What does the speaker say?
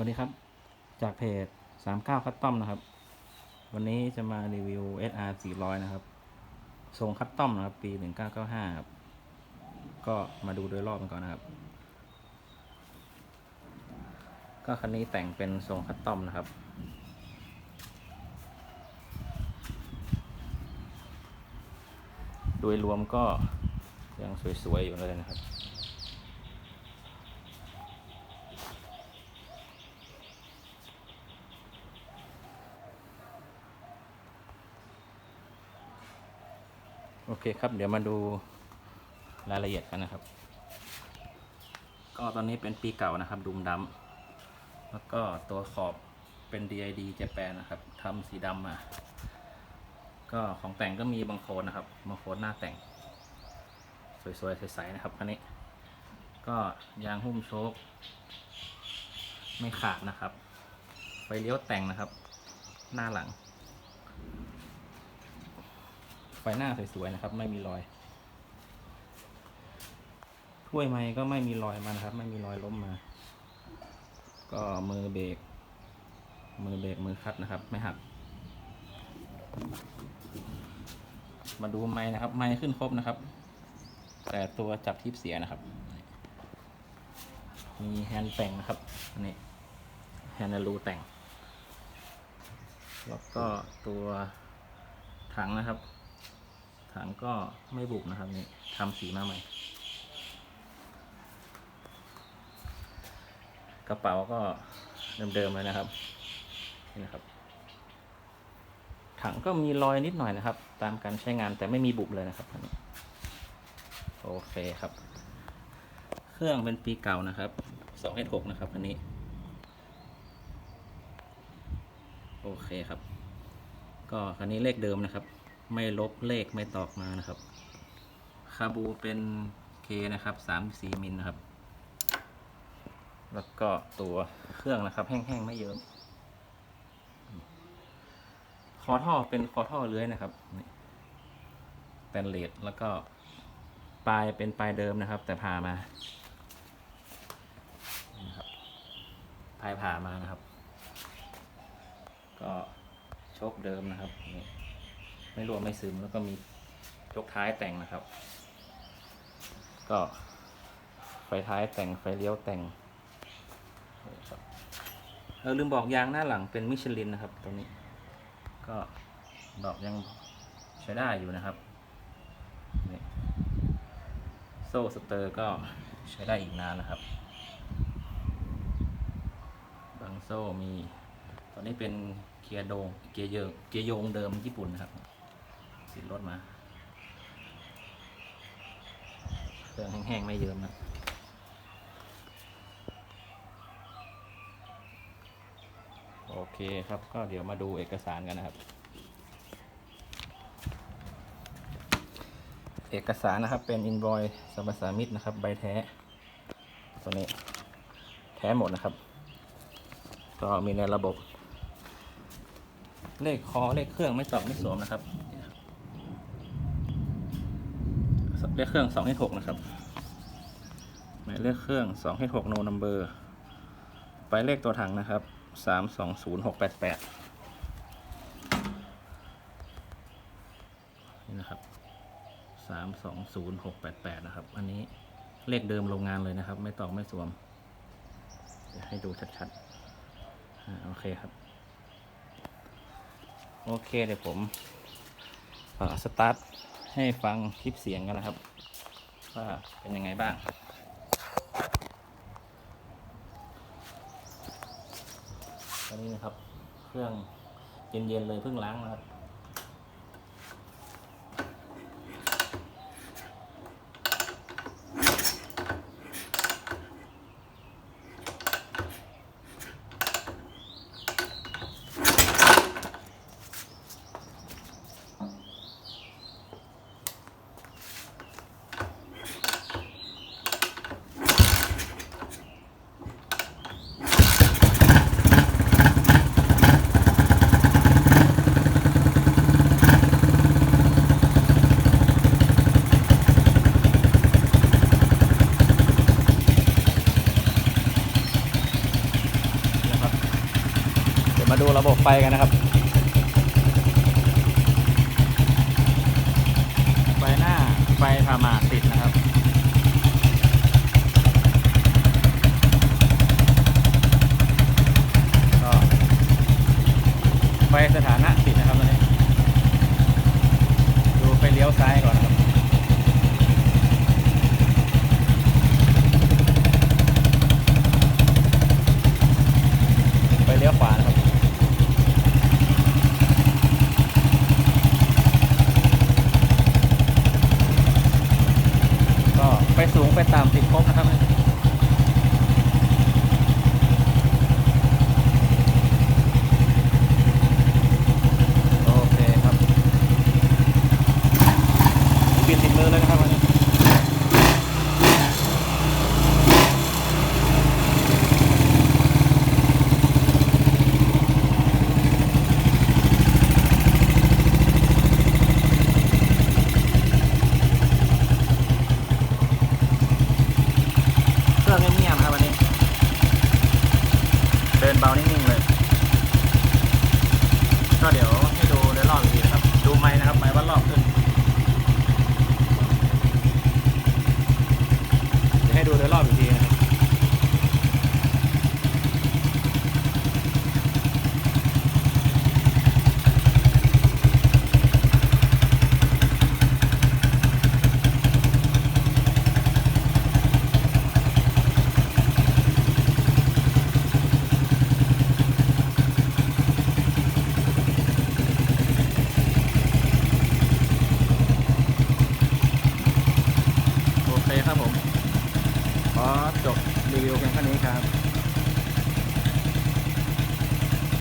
วัสดีครับ จากเพจ 39 คัตตอมนะครับ วันนี้จะมารีวิว SR 400 นะครับ ทรงคัตตอมนะครับ ปี 1995 ครับ ก็มาดูโดยรอบกันก่อนนะครับ ก็คันนี้แต่งเป็นทรงคัตตอมนะครับ โดยรวมก็ยังสวยๆอยู่เลยนะครับ เคครับ เดี๋ยวมาดูรายละเอียดกันนะครับ ก็ตอนนี้เป็นปีเก่านะครับ ดุมดำแล้วก็ตัวขอบเป็น DID เจแปนนะครับทำสีดำมา ก็ของแต่งก็มีบางโคนนะครับบางโคนหน้าแต่ง สวยๆใสๆนะครับคันนี้ ก็ยางหุ้มโชคไม่ขาดนะครับ ไฟเลี้ยวแต่งนะครับ หน้าหลัง ไฟ หน้าสวยๆนะครับ ไม่มีรอยถ้วยไม้ก็ไม่มีรอยมานะครับ ไม่มีรอยล้มมา ก็มือเบรกมือเบรกมือคัดนะครับ ไม่หัก มาดูไม้นะครับ ไม้ขึ้นครบนะครับ แต่ตัวจับทิปเสียนะครับ มีแฮนด์แต่งนะครับอันนี้แฮนด์รูแต่ง แล้วก็ตัวถังนะครับ ถังก็ไม่บุบนะครับนี่ทำสีมาใหม่ กระเป๋าก็เดิมๆเลยนะครับนี่นะครับ ถังก็มีรอยนิดหน่อยนะครับ ตามการใช้งานแต่ไม่มีบุบเลยนะครับอันนี้โอเคครับ เครื่องเป็นปีเก่านะครับสองหกนะครับอันนี้ โอเคครับ ก็คันนี้เลขเดิมนะครับ ไม่ลบเลขไม่ตอกมานะครับ คาบูเป็นเคนะครับสามสี่มิลนะครับ แล้วก็ตัวเครื่องนะครับ แห้งๆไม่เยิ้มคอท่อเป็นคอท่อเลื้อยนะครับนี่แตนเลสแล้วก็ปลายเป็นปลายเดิมนะครับ แต่ผ่ามาปลายผ่ามานะครับ ก็ชคเดิมนะครับนี่ ไม่รั่วไม่ซึมแล้วก็มียกท้ายแต่งนะครับ ก็ไฟท้ายแต่งไฟเลี้ยวแต่งครับเออลืมบอกยางหน้าหลังเป็นมิชลินนะครับตัวนี้ ก็ดอกยังใช้ได้อยู่นะครับโซ่สเตอร์ก็ใช้ได้อีกนานนะครับ บางโซ่มี ตอนนี้เป็นเกียร์โดงเกียร์เยงเกียร์โยงเดิมญี่ปุ่นนะครับ ติดรถมาเครื่องแห้งๆไม่เยิ้มนะโอเคครับก็เดี๋ยวมาดูเอกสารกันนะครับ เอกสารนะครับเป็นอิน o อยสัมปสามิตนะครับ ใบแท้ตัวนี้แท้หมดนะครับ ก็มีในระบบ เลขคอเลขเครื่องไม่ตอกไม่สวมนะครับ เลขเครื่องสองให้หกนะครับหมายเลขเครื่องสองให้หกโนนัมเบอร์ไปเลขตัวถังนะครับสามสองศูนย์หกแปดแปดนี่นะครับสามสองศูนย์หกแปดแปดนะครับ อันนี้เลขเดิมโรงงานเลยนะครับ ไม่ตอกไม่สวมเดี๋ยวให้ดูชัดๆโอเคครับ โอเคเดี๋ยวผมสตาร์ท ให้ฟังคลิปเสียงกันนะครับ ว่าเป็นยังไงบ้างตอนนี้นะครับ เครื่องเย็นๆเลยเพิ่งล้างนะครับ ไฟกันนะครับ ไฟหน้าไฟพามาติดนะครับก็ไฟสถานะติดนะครับตอนนี้ดูไฟเลี้ยวซ้ายก่อนนะครับ ไฟเลี้ยวขวานะครับ ก็ ไปต่ำติดครบนะครับ โอเคครับปิดติดมือเลยนะครับวันนี้เครื่องเงียบๆนะครับวันนี้ เรีวิวกันแค่นี้ครับ